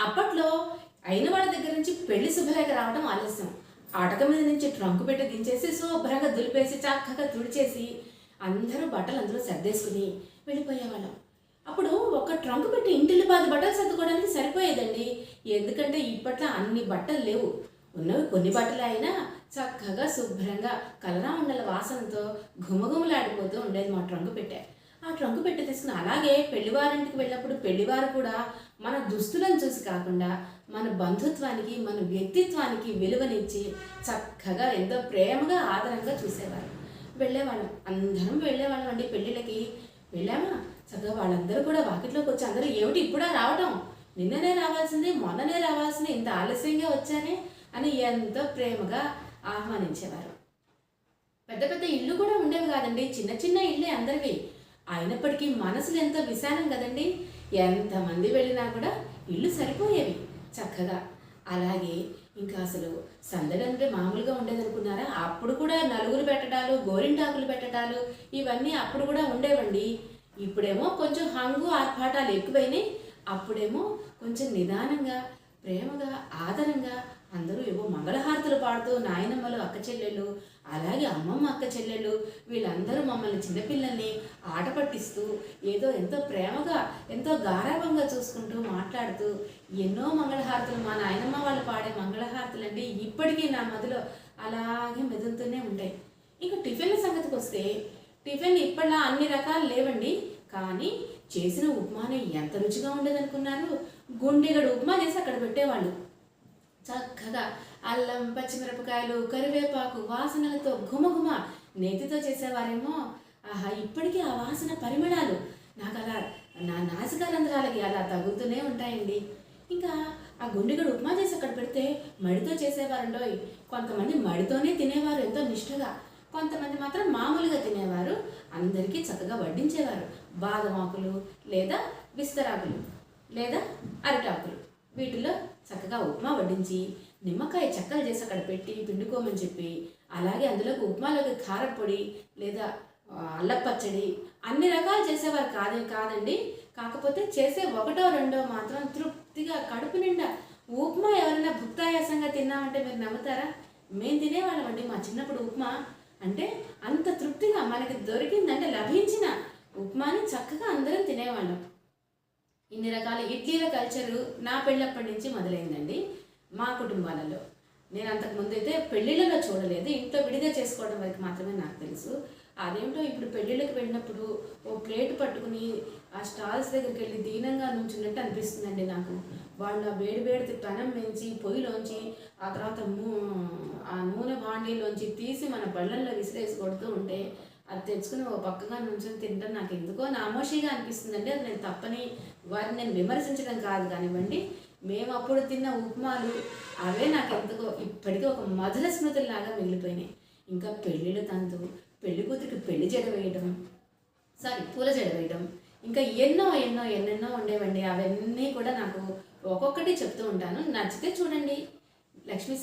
అప్పట్లో అయిన వాళ్ళ దగ్గర నుంచి పెళ్ళి శుభలేఖ రావడం ఆలస్యం. ఆటక మీద నుంచి ట్రంకు పెట్టి దించేసి శుభ్రంగా దులిపేసి చక్కగా తుడిచేసి అందరూ బట్టలు అందులో సర్దేసుకుని వెళ్ళిపోయేవాళ్ళం. అప్పుడు ఒక ట్రంక్ పెట్టి ఇంటిల్లి పాది బట్టలు సర్దుకోవడానికి సరిపోయేదండి. ఎందుకంటే ఇప్పట్లో అన్ని బట్టలు లేవు. ఉన్నవి కొన్ని బట్టలు అయినా చక్కగా శుభ్రంగా కలరా ఉండల వాసనతో ఘుమఘుమలాడిపోతూ ఉండేది మా ట్రంక్ పెట్టే. ఆ ట్రంక్ పెట్టి తీసుకుని అలాగే పెళ్ళివారింటికి వెళ్ళినప్పుడు పెళ్ళివారు కూడా మన దుస్తులను చూసి కాకుండా మన బంధుత్వానికి మన వ్యక్తిత్వానికి విలువనిచ్చి చక్కగా ఎంతో ప్రేమగా ఆదరంగా చూసేవారు. వెళ్ళేవాళ్ళం. అందరం వెళ్ళేవాళ్ళం అండి పెళ్ళిళ్ళకి వెళ్ళామా? చక్కగా వాళ్ళందరూ కూడా వాకిట్లోకి వచ్చి అందరూ ఏమిటి ఇప్పుడా రావటం? నిన్ననే రావాల్సింది మొన్ననే రావాల్సింది ఇంత ఆలస్యంగా వచ్చానే? అని ఎంతో ప్రేమగా ఆహ్వానించేవారు. పెద్ద పెద్ద ఇల్లు కూడా ఉండేవి కాదండి. చిన్న చిన్న ఇల్లే అందరివి. అయినప్పటికీ మనసులు ఎంతో విశాలం కదండి? ఎంతమంది వెళ్ళినా కూడా ఇల్లు సరిపోయేవి చక్కగా. అలాగే ఇంకా అసలు సందడి అంటే మామూలుగా ఉండేదనుకున్నారా? అప్పుడు కూడా నలుగురు పెట్టడాలు గోరింటాకులు పెట్టడాలు ఇవన్నీ అప్పుడు కూడా ఉండేవండి. ఇప్పుడేమో కొంచెం హంగు ఆర్భాటాలు ఎక్కువైనాయి. అప్పుడేమో కొంచెం నిదానంగా ప్రేమగా ఆదరంగా అందరూ ఏవో మంగళహారతులు పాడుతూ నాయనమ్మలు అక్క చెల్లెళ్ళు అలాగే అమ్మమ్మ అక్క చెల్లెళ్ళు వీళ్ళందరూ మమ్మల్ని చిన్నపిల్లల్ని ఆట పట్టిస్తూ ఏదో ఎంతో ప్రేమగా ఎంతో గారాభంగా చూసుకుంటూ మాట్లాడుతూ ఎన్నో మంగళహారతులు మా నాయనమ్మ వాళ్ళు పాడే మంగళహారతులు అంటే ఇప్పటికీ నా మదిలో అలాగే మెదులుతూనే ఉంటాయి. ఇంకా టిఫిన్ల సంగతికి వస్తే టిఫిన్ ఇప్పటిలా అన్ని రకాలు లేవండి. కానీ చేసిన ఉప్మానే ఎంత రుచిగా ఉండేదనుకున్నారు? గుండెగడు ఉప్మా చేసి అక్కడ పెట్టేవాళ్ళు. చక్కగా అల్లం పచ్చిమిరపకాయలు కరివేపాకు వాసనలతో ఘుమఘుమ నేతితో చేసేవారేమో. ఆహా ఇప్పటికీ ఆ వాసన పరిమళాలు నాకు అలా నా నాసికారంధ్రాలకి అలా తగులుతూనే ఉంటాయండి. ఇంకా ఆ గుండెగడు ఉప్మా చేసి అక్కడ పెడితే మడితో చేసేవారండోయ్. కొంతమంది మడితోనే తినేవారు ఎంతో నిష్ఠగా కొంతమంది మాత్రం మామూలుగా తినేవారు. అందరికీ చక్కగా వడ్డించేవారు. బాదమాకులు లేదా విస్తరాకులు లేదా అరిటాకులు. వీటిలో చక్కగా ఉప్మా వడ్డించి నిమ్మకాయ చెక్కలు చేసి అక్కడ పెట్టి పిండుకోమని చెప్పి అలాగే అందులోకి ఉప్మాలోకి కారపొడి లేదా అల్లపచ్చడి అల్లం పచ్చడి అన్ని రకాలు చేసేవారు కాదే కాదండి. కాకపోతే చేసే ఒకటో రెండో మాత్రం తృప్తిగా కడుపు నిండా ఉప్మా ఎవరైనా భుక్తాయాసంగా తిన్నామంటే మీరు నమ్ముతారా? మేము తినేవాళ్ళమండి మా చిన్నప్పుడు ఉప్మా అంటే అంత తృప్తిగా మనకి దొరికిందంటే లభించిన ఉప్మాని చక్కగా అందరం తినేవాళ్ళం. ఇన్ని రకాల ఇడ్లీల కల్చరు నా పెళ్ళప్పటి నుంచి మొదలైందండి మా కుటుంబాలలో. నేను అంతకు ముందు అయితే పెళ్ళిళ్ళలో చూడలేదు ఇంట్లో విడిగా చేసుకోవడం వరకు మాత్రమే నాకు తెలుసు. అదేంటో ఇప్పుడు పెళ్ళిళ్ళకి వెళ్ళినప్పుడు ఓ ప్లేట్ పట్టుకుని ఆ స్టాల్స్ దగ్గరికి వెళ్ళి దీనంగా నుంచున్నట్టు అనిపిస్తుందండి నాకు. వాళ్ళు ఆ వేడి వేడి పెనం పెంచి పొయ్యిలోంచి ఆ తర్వాత నూ ఆ నూనె బాండీలోంచి తీసి మన బళ్ళల్లో విసిరేసి కొడుతూ ఉంటే అది తెచ్చుకుని ఒక పక్కగా నుంచొని తింటాను. నాకు ఎందుకో నామోషిగా అనిపిస్తుందండి. అది నేను తప్పని వారిని నేను విమర్శించడం కాదు కానివ్వండి. మేము అప్పుడు తిన్న ఉప్మాలు అవే నాకు ఎందుకో ఇప్పటికీ ఒక మధుర స్మృతుల్లాగా మిగిలిపోయినాయి. ఇంకా పెళ్ళిళ్ళ తంతు పెళ్ళి కూతురికి పెళ్ళి జడ వేయడం సారీ పూల జడ వేయడం ఇంకా ఎన్నో ఎన్నో ఎన్నెన్నో ఉండేవండి. అవన్నీ కూడా నాకు ఒక్కొక్కటి చెప్తూ ఉంటాను. నచ్చితే చూడండి. లక్ష్మీ